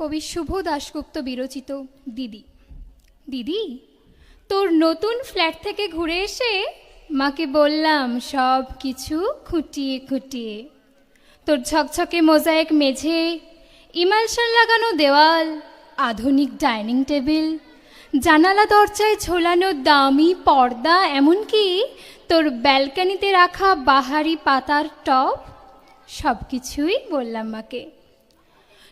কবি শুভ দাশগুপ্ত বিরচিত দিদি। দিদি, তোর নতুন ফ্ল্যাট থেকে ঘুরে এসে মাকে বললাম সব কিছু খুঁটিয়ে খুঁটিয়ে। তোর ঝকঝকে মোজাইক মেঝে, ইমালশন লাগানো দেওয়াল, আধুনিক ডাইনিং টেবিল, জানালা দরজায় ঝোলানো দামি পর্দা, এমনকি তোর ব্যালকানিতে রাখা বাহারি পাতার টপ সব কিছুই বললাম মাকে।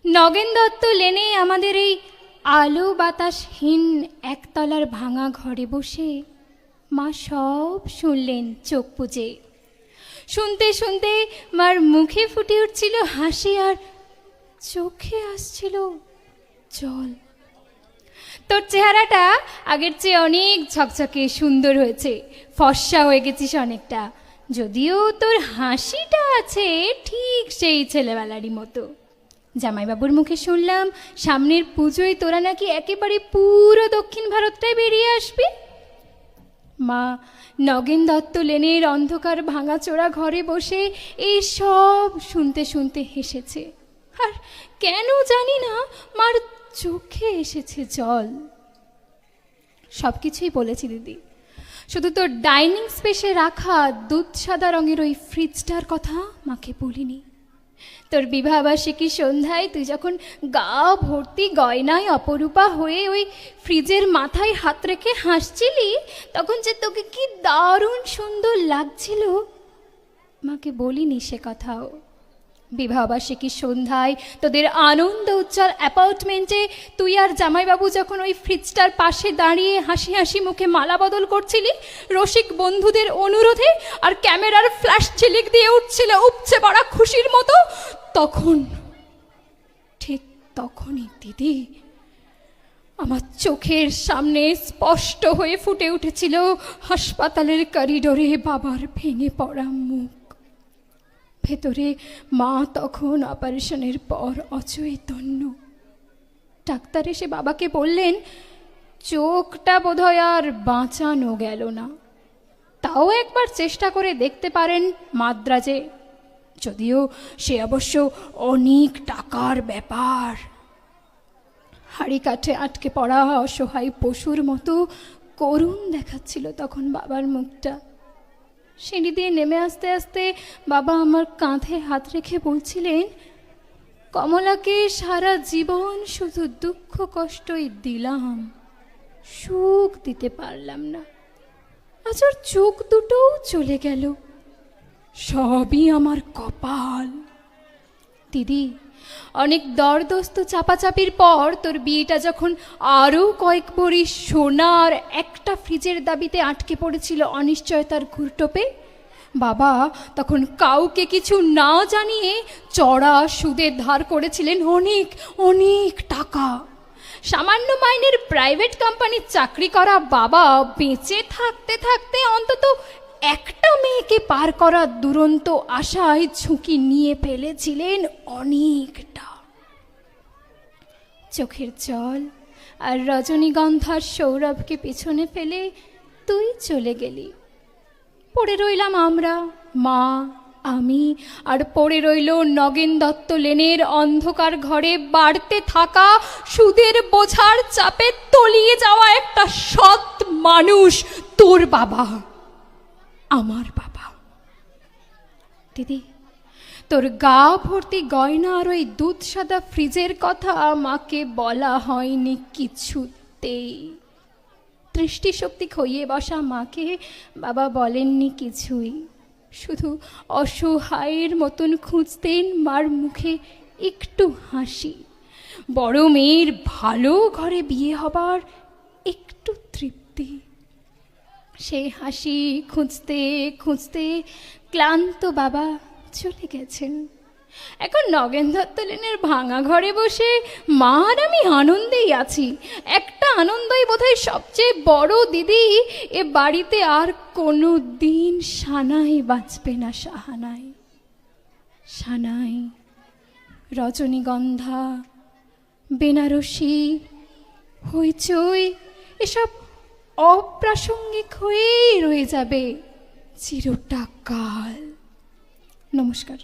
নগেন দত্ত লেনে আমাদের এই আলো বাতাসহীন একতলার ভাঙা ঘরে বসে মা সব শুনলেন চোখ পুজে শুনতে শুনতে মার মুখে ফুটে উঠছিল হাসি আর চোখে আসছিল জল। তোর চেহারাটা আগের চেয়ে অনেক ঝকঝকে সুন্দর হয়েছে, ফর্সা হয়ে গেছিস অনেকটা। যদিও তোর হাসিটা আছে ঠিক সেই ছেলেবেলারই মতো। জামাইবাবুর মুখে শুনলাম, সামনের পুজোয় তোরা নাকি একেবারে পুরো দক্ষিণ ভারতটাই বেরিয়ে আসবি? মা, নগেন দত্ত লেনের অন্ধকার ভাঙাচোরা ঘরে বসে এই সব শুনতে শুনতে হেসেছে। আর কেন জানি না, মার চোখে এসেছে জল। সব কিছুই বলেছি দিদি। শুধু তোর ডাইনিং স্পেসে রাখা দুধ সাদা রঙের ওই ফ্রিজটার কথা মাকে বলিনি। তোর বিবাহবার্ষিকী সন্ধ্যায় তুই যখন গা ভর্তি গয়নায় অপরূপা হয়ে ওই ফ্রিজের মাথায় হাত রেখে হাসছিলি, তখন যে তোকে কি দারুণ সুন্দর লাগছিল। মাকে বলিনি সে কথাও। বিবাহবার্ষিকী সন্ধ্যায়। তোদের আনন্দ উজ্জ্বল অ্যাপার্টমেন্টে তুই আর জামাইবাবু যখন ওই ফ্রিজটার পাশে দাঁড়িয়ে হাসি হাসি মুখে মালা বদল করছিলি, রসিক বন্ধুদের অনুরোধে আর ক্যামেরার ফ্ল্যাশ ঝিলিক দিয়ে উঠছিল উপচে পড়া খুশির মতো, তখন, ঠিক তখনই দিদি, আমার চোখের সামনে স্পষ্ট হয়ে ফুটে উঠেছিল হাসপাতালের করিডোরে বাবার ভেঙে পড়া মুখ। ভেতরে মা তখন অপারেশনের পর অচৈতন্য। ডাক্তার এসে বাবাকে বললেন, চোখটা বোধহয় আর বাঁচানো গেল না। তাও একবার চেষ্টা করে দেখতে পারেন মাদ্রাজে। যদিও সে অবশ্য অনেক টাকার ব্যাপার। হাড়ি কাঠে আটকে পড়া অসহায় পশুর মতো করুণ দেখাচ্ছিল তখন বাবার মুখটা। সিঁড়ি দিয়ে নেমে আসতে আসতে বাবা আমার কাঁধে হাত রেখে বলছিলেন, কমলাকে সারা জীবন শুধু দুঃখ কষ্টই দিলাম, সুখ দিতে পারলাম না। আজ ওর চোখ দুটোও চলে গেল। সবই আমার কপাল। দিদি, অনেক দরদস্ত চাপাচাপির পর তোর বিয়েটা যখন আরও কয়েক ভরি সোনার একটা ফ্রিজের দাবিতে আটকে পড়েছিল অনিশ্চয়তার ঘুরটোপে, বাবা তখন কাউকে কিছু না জানিয়ে চড়া সুদে ধার করেছিলেন অনেক অনেক টাকা। সামান্য মাইনের প্রাইভেট কোম্পানির চাকরি করা বাবা বেঁচে থাকতে থাকতে অন্তত একটা মেয়েকে পার করার দুরন্ত আশায় ঝুঁকি নিয়ে ফেলেছিলেন অনেকটা। চোখের জল আর রজনীগন্ধার সৌরভকে পেছনে ফেলে তুই চলে গেলি। পড়ে রইলাম আমরা, মা, আমি, আর পড়ে রইল নগেন দত্ত লেনের অন্ধকার ঘরে বাড়তে থাকা সুদের বোঝার চাপে তলিয়ে যাওয়া একটা সৎ মানুষ, তোর বাবা। আমার বাবা। দিদি, তোর গা ভর্তি গয়না আর ওই দুধ সাদা ফ্রিজের কথা মাকে বলা হয়নি কিছুতেই। দৃষ্টিশক্তি খইয়ে বসা মাকে বাবা বলেননি কিছুই। শুধু অসহায়ের মতন খুঁজতেন মার মুখে একটু হাসি। বড় মেয়ের ভালো ঘরে বিয়ে হবার একটু তৃপ্তি। সেই হাসি খুঁজতে খুঁজতে ক্লান্ত বাবা চলে গেছেন। এখন নগেন দত্ত লেনের ভাঙা ঘরে বসে, মা, আর আমি আনন্দেই আছি। একটা আনন্দই বোধহয় সবচেয়ে বড় দিদি। এ বাড়িতে আর কোনো দিন সানাই বাঁচবে না সাহানাই। সানাই, রজনীগন্ধা, বেনারসি, হইচই, এসব অপ্রাসঙ্গিক হয়েই রয়ে যাবে চিরটা কাল নমস্কার।